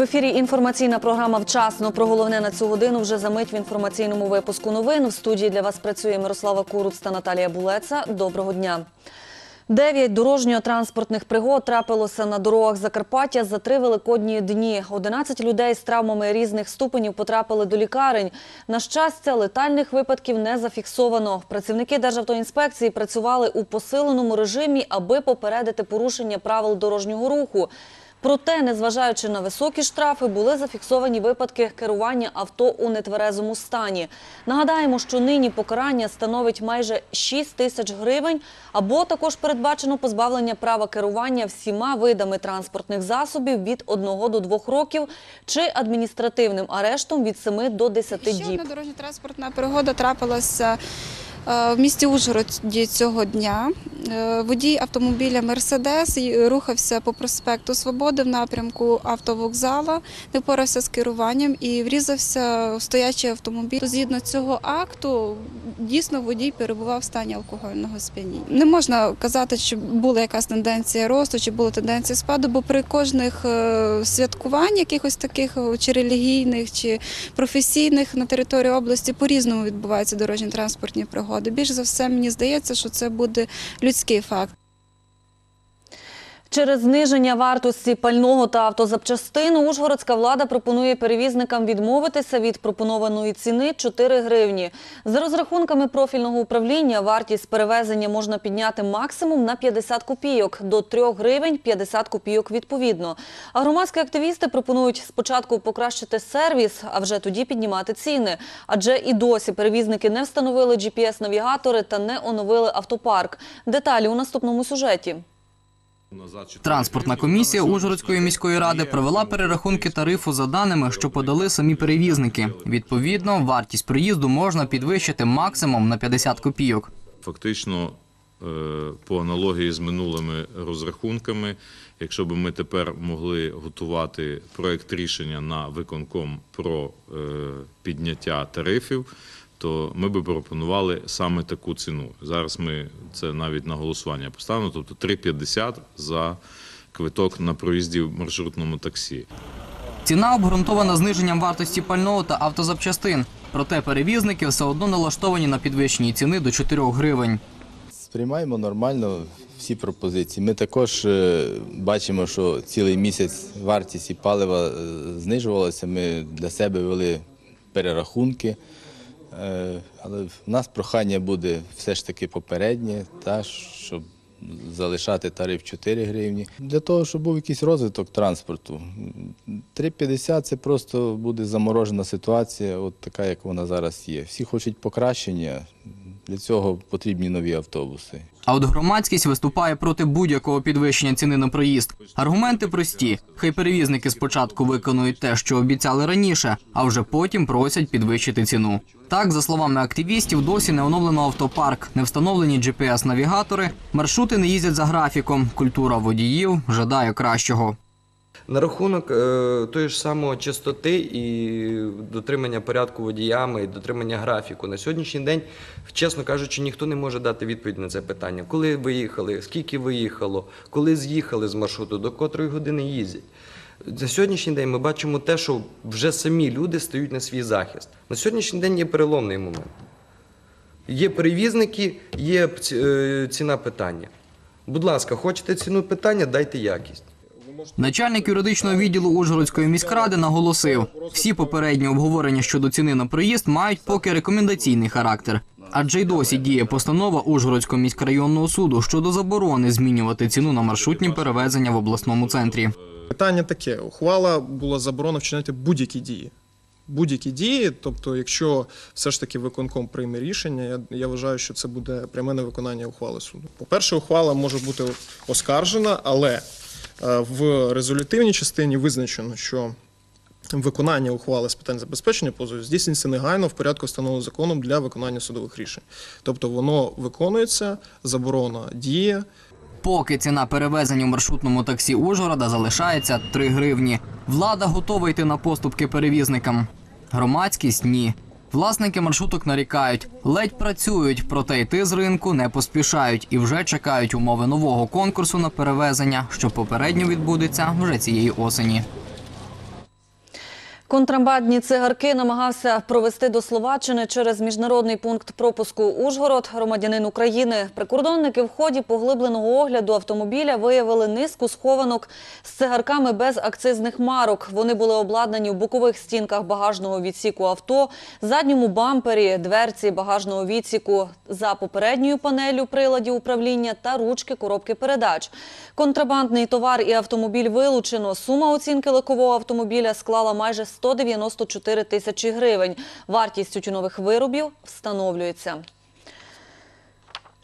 В ефірі інформаційна програма Вчасно. Про головне на цю годину вже за мить в інформаційному випуску новин. В студії для вас працює Мирослава Куруц та Наталія Булеца. Доброго дня. Дев'ять дорожньо-транспортних пригод трапилося на дорогах Закарпаття за три великодні дні. 11 людей з травмами різних ступенів потрапили до лікарень. На щастя, летальних випадків не зафіксовано. Працівники Державтоінспекції працювали у посиленому режимі, аби попередити порушення правил дорожнього руху. Проте, незважаючи на високі штрафи, були зафіксовані випадки керування авто у нетверезому стані. Нагадаємо, що нині покарання становить майже 6 тисяч гривень, або також передбачено позбавлення права керування всіма видами транспортних засобів від 1 до 2 років чи адміністративним арештом від 7 до 10 Ще діб. одна дорожньо-транспортна пригода трапилася в місті Ужгороді цього дня. Е, Водій автомобіля Мерседес рухався по проспекту Свободи в напрямку автовокзала, не впорався з керуванням і врізався в стоячий автомобіль. Згідно цього акту, дійсно водій перебував в стані алкогольного сп'яніння. Не можна казати, чи була якась тенденція росту, чи була тенденція спаду, бо при кожних е, святкувань, якихось таких е, чи релігійних, чи професійних на території області по-різному відбуваються дорожньо-транспортні пригоди. Більш за все, мені здається, що це буде людський факт. Через зниження вартості пального та автозапчастин Ужгородська влада пропонує перевізникам відмовитися від пропонованої ціни 4 гривні. За розрахунками профільного управління, вартість перевезення можна підняти максимум на 50 копійок, до 3 гривень 50 копійок відповідно. А громадські активісти пропонують спочатку покращити сервіс, а вже тоді піднімати ціни. Адже і досі перевізники не встановили GPS-навігатори та не оновили автопарк. Деталі у наступному сюжеті. Транспортна комісія Ужгородської міської ради провела перерахунки тарифу за даними, що подали самі перевізники. Відповідно, вартість проїзду можна підвищити максимум на 50 копійок. Фактично, е, по аналогії з минулими розрахунками, якщо б ми тепер могли готувати проект рішення на виконком про е, підняття тарифів, то ми б пропонували саме таку ціну. Зараз ми це навіть на голосування поставимо, тобто 3,50 за квиток на проїзді в маршрутному таксі. Ціна обґрунтована зниженням вартості пального та автозапчастин. Проте перевізники все одно налаштовані на підвищенні ціни до 4 гривень. Сприймаємо нормально всі пропозиції. Ми також е, бачимо, що цілий місяць вартість і палива е, знижувалася. Ми для себе вели перерахунки. Е, Але в нас прохання буде все ж таки попереднє, та, щоб залишати тариф 4 гривні. Для того, щоб був якийсь розвиток транспорту. 3,50 це просто буде заморожена ситуація, от така, як вона зараз є. Всі хочуть покращення, для цього потрібні нові автобуси. А от громадськість виступає проти будь-якого підвищення ціни на проїзд. Аргументи прості: хай перевізники спочатку виконують те, що обіцяли раніше, а вже потім просять підвищити ціну. Так, за словами активістів, досі не оновлено автопарк, не встановлені GPS-навігатори, маршрути не їздять за графіком. Культура водіїв жадає кращого. На рахунок е, тої ж самої частоти і дотримання порядку водіями, і дотримання графіку. На сьогоднішній день, чесно кажучи, ніхто не може дати відповідь на це питання. Коли виїхали, скільки виїхало, коли з'їхали з маршруту, до котрої години їздять. На сьогоднішній день ми бачимо те, що вже самі люди стають на свій захист. На сьогоднішній день є переломний момент. Є перевізники, є е, ціна питання. Будь ласка, хочете ціну питання, дайте якість. Начальник юридичного відділу Ужгородської міськради наголосив, всі попередні обговорення щодо ціни на проїзд мають поки рекомендаційний характер. Адже й досі діє постанова Ужгородського міськрайонного суду щодо заборони змінювати ціну на маршрутні перевезення в обласному центрі. Питання таке: ухвала була заборона вчиняти будь-які дії. Будь-які дії, тобто, якщо все ж таки виконком прийме рішення, я, я вважаю, що це буде пряме невиконання ухвали суду. По-перше, ухвала може бути оскаржена, але в резолютивній частині визначено, що виконання ухвали з питань забезпечення позову здійснюється негайно в порядку встановленого законом для виконання судових рішень. Тобто воно виконується, заборона діє. Поки ціна перевезень у маршрутному таксі Ужгорода залишається 3 гривні. Влада готова йти на поступки перевізникам. Громадськість ні. Власники маршруток нарікають, ледь працюють, проте йти з ринку не поспішають і вже чекають умови нового конкурсу на перевезення, що попередньо відбудеться вже цієї осені. Контрабандні цигарки намагався провести до Словаччини через міжнародний пункт пропуску Ужгород. Громадянин України. Прикордонники в ході поглибленого огляду автомобіля виявили низку схованок з цигарками без акцизних марок. Вони були обладнані в бокових стінках багажного відсіку авто, задньому бампері, дверці багажного відсіку, за попередньою панелью приладів управління та ручки коробки передач. Контрабандний товар і автомобіль вилучено. Сума оцінки легкового автомобіля склала майже 194 тисячі гривень. Вартість тютюнових виробів встановлюється.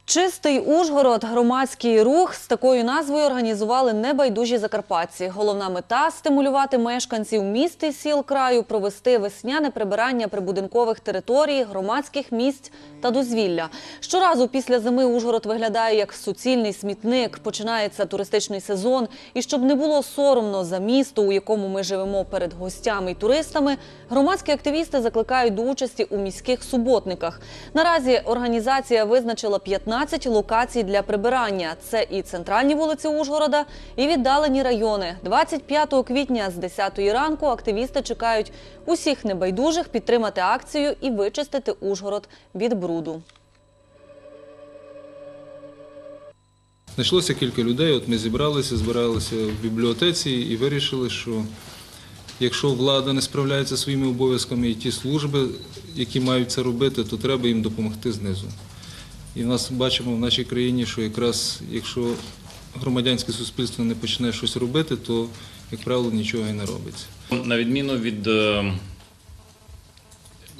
Чистий Ужгород, громадський рух з такою назвою організували небайдужі закарпатці. Головна мета стимулювати мешканців міст і сіл краю, провести весняне прибирання прибудинкових територій, громадських місць та дозвілля. Щоразу після зими Ужгород виглядає як суцільний смітник. Починається туристичний сезон. І щоб не було соромно за місто, у якому ми живемо перед гостями і туристами, громадські активісти закликають до участі у міських суботниках. Наразі організація визначила 15 локацій для прибирання. Це і центральні вулиці Ужгорода, і віддалені райони. 25 квітня з 10 ранку активісти чекають усіх небайдужих підтримати акцію і вичистити Ужгород від бруду. Знайшлося кілька людей. От ми зібралися, збиралися в бібліотеці і вирішили, що якщо влада не справляється своїми обов'язками і ті служби, які мають це робити, то треба їм допомогти знизу. І нас бачимо в нашій країні, що якраз якщо громадянське суспільство не почне щось робити, то, як правило, нічого і не робиться. На відміну від е,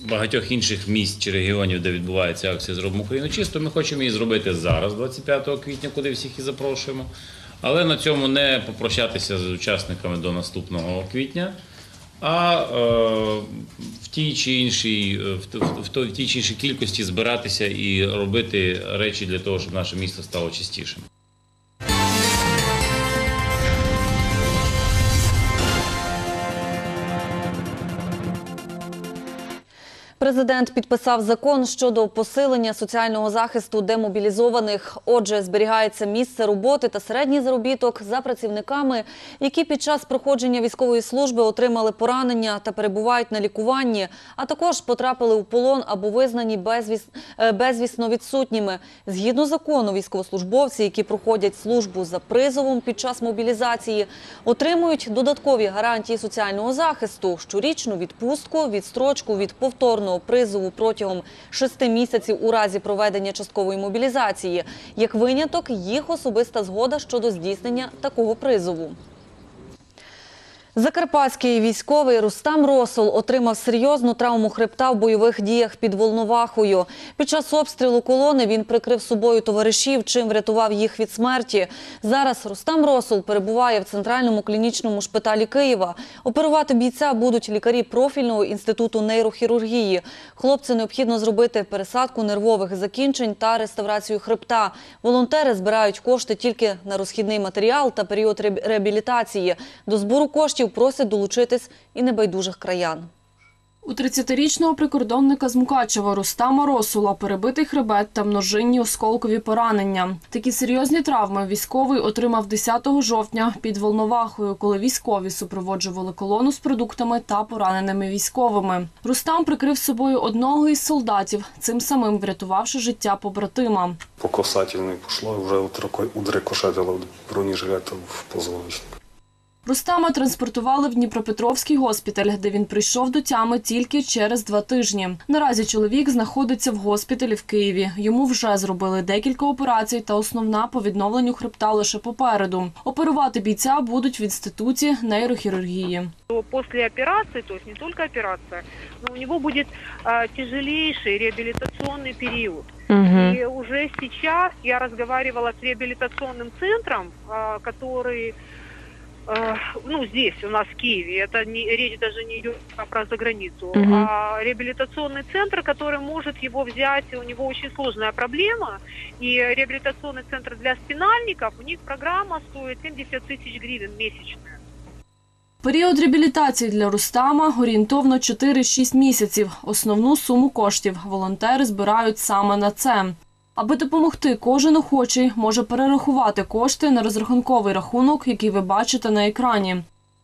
багатьох інших міст чи регіонів, де відбувається акція Зробимо Україну чисто, ми хочемо її зробити зараз, 25 квітня, куди всіх і запрошуємо. Але на цьому не попрощатися з учасниками до наступного квітня, а е, в тій чи іншій, е, в, тій чи іншій кількості збиратися і робити речі для того, щоб наше місто стало чистішим. Президент підписав закон щодо посилення соціального захисту демобілізованих. Отже, зберігається місце роботи та середній заробіток за працівниками, які під час проходження військової служби отримали поранення та перебувають на лікуванні, а також потрапили у полон або визнані безвіс... е, безвісно відсутніми. Згідно закону, військовослужбовці, які проходять службу за призовом під час мобілізації, отримують додаткові гарантії соціального захисту, щорічну відпустку, відстрочку від повторного призову протягом шести місяців у разі проведення часткової мобілізації. Як виняток, їх особиста згода щодо здійснення такого призову. Закарпатський військовий Рустам Росол отримав серйозну травму хребта в бойових діях під Волновахою. Під час обстрілу колони він прикрив собою товаришів, чим врятував їх від смерті. Зараз Рустам Росол перебуває в центральному клінічному шпиталі Києва. Оперувати бійця будуть лікарі профільного інституту нейрохірургії. Хлопцю необхідно зробити пересадку нервових закінчень та реставрацію хребта. Волонтери збирають кошти тільки на розхідний матеріал та період реабілітації. До збору коштів просять долучитись і небайдужих краян. У 30-річного прикордонника з Мукачева Рустама Росула перебитий хребет та множинні осколкові поранення. Такі серйозні травми військовий отримав 10 жовтня під Волновахою, коли військові супроводжували колону з продуктами та пораненими військовими. Рустам прикрив собою одного із солдатів, цим самим врятувавши життя побратима. по касательной пошло, уже вот рукой удрикошетило в бронежилета в позвоночник. Рустама транспортували в Дніпропетровський госпіталь, де він прийшов до тями тільки через два тижні. Наразі чоловік знаходиться в госпіталі в Києві. Йому вже зробили декілька операцій, та основна по відновленню хребта лише попереду. Оперувати бійця будуть в інституті нейрохірургії. то после операции, то есть не только операция, но у него будет а, тяжелейший реабилитационный период. И уже сейчас я разговаривала с реабилитационным центром, а, который а, ну, здесь, у нас в Киеве, это не, речь даже не идет про за границу, а реабилитационный центр, который может его взять, у него очень сложная проблема, и реабилитационный центр для спинальников, у них программа стоит 70 тысяч гривен месячная. Період реабілітації для Рустама орієнтовно 4-6 місяців. Основну суму коштів волонтери збирають саме на це. Аби допомогти, кожен охочий може перерахувати кошти на розрахунковий рахунок, який ви бачите на екрані.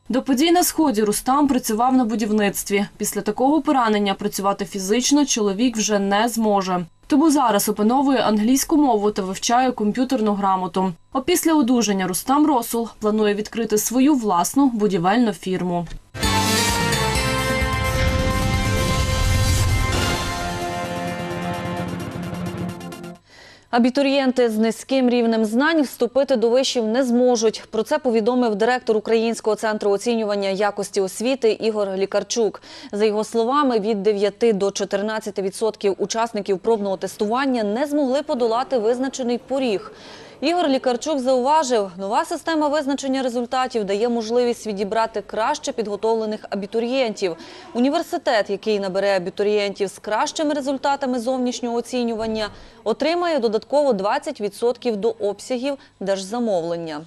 До подій на сході Рустам працював на будівництві. Після такого поранення працювати фізично чоловік вже не зможе. Тому зараз опановує англійську мову та вивчає комп'ютерну грамоту. Опісля одужання Рустам Росул планує відкрити свою власну будівельну фірму. Абітурієнти з низьким рівнем знань вступити до вишів не зможуть. Про це повідомив директор Українського центру оцінювання якості освіти Ігор Лікарчук. За його словами, від 9 до 14% учасників пробного тестування не змогли подолати визначений поріг. Ігор Лікарчук зауважив, нова система визначення результатів дає можливість відібрати краще підготовлених абітурієнтів. Університет, який набере абітурієнтів з кращими результатами зовнішнього оцінювання, отримає додатково 20% до обсягів держзамовлення.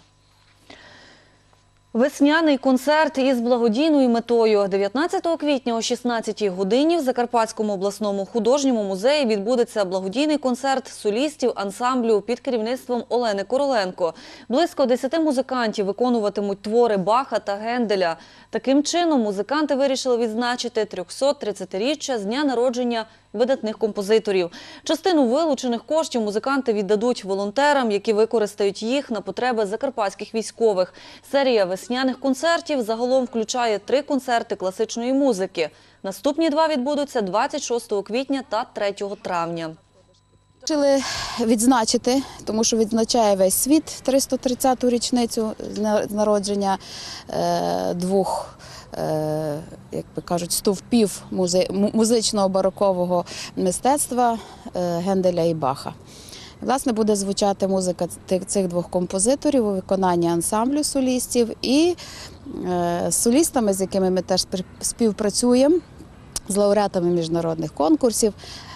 Весняний концерт із благодійною метою 19 квітня о 16 годині в Закарпатському обласному художньому музеї відбудеться благодійний концерт солістів ансамблю під керівництвом Олени Короленко. Близько 10 музикантів виконуватимуть твори Баха та Генделя. Таким чином музиканти вирішили відзначити 330-річчя з дня народження видатних композиторів. Частину вилучених коштів музиканти віддадуть волонтерам, які використають їх на потреби закарпатських військових. Серія весняних концертів загалом включає три концерти класичної музики. Наступні два відбудуться 26 квітня та 3 травня. Вирішили відзначити, тому що відзначає весь світ 330-ту річницю з народження е, двох, як би кажуть, стовпів музичного барокового мистецтва е, Генделя і Баха. Власне, буде звучати музика цих двох композиторів у виконанні ансамблю солістів і е, солістами, з якими ми теж співпрацюємо, з лауреатами міжнародних конкурсів, е,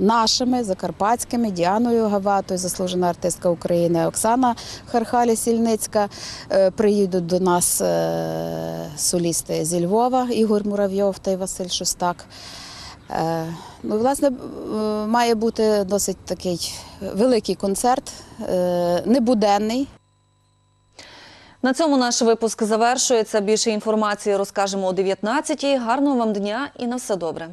нашими закарпатськими Діаною Гаватою, заслужена артистка України Оксана Хархалі Сільницька. Е, Приїдуть до нас е, солісти зі Львова, Ігор Муравйов та Василь Шостак. Е, Ну, власне, е, має бути досить такий великий концерт, е, небуденний, На цьому наш випуск завершується. Більше інформації розкажемо о 19-й. Гарного вам дня і на все добре.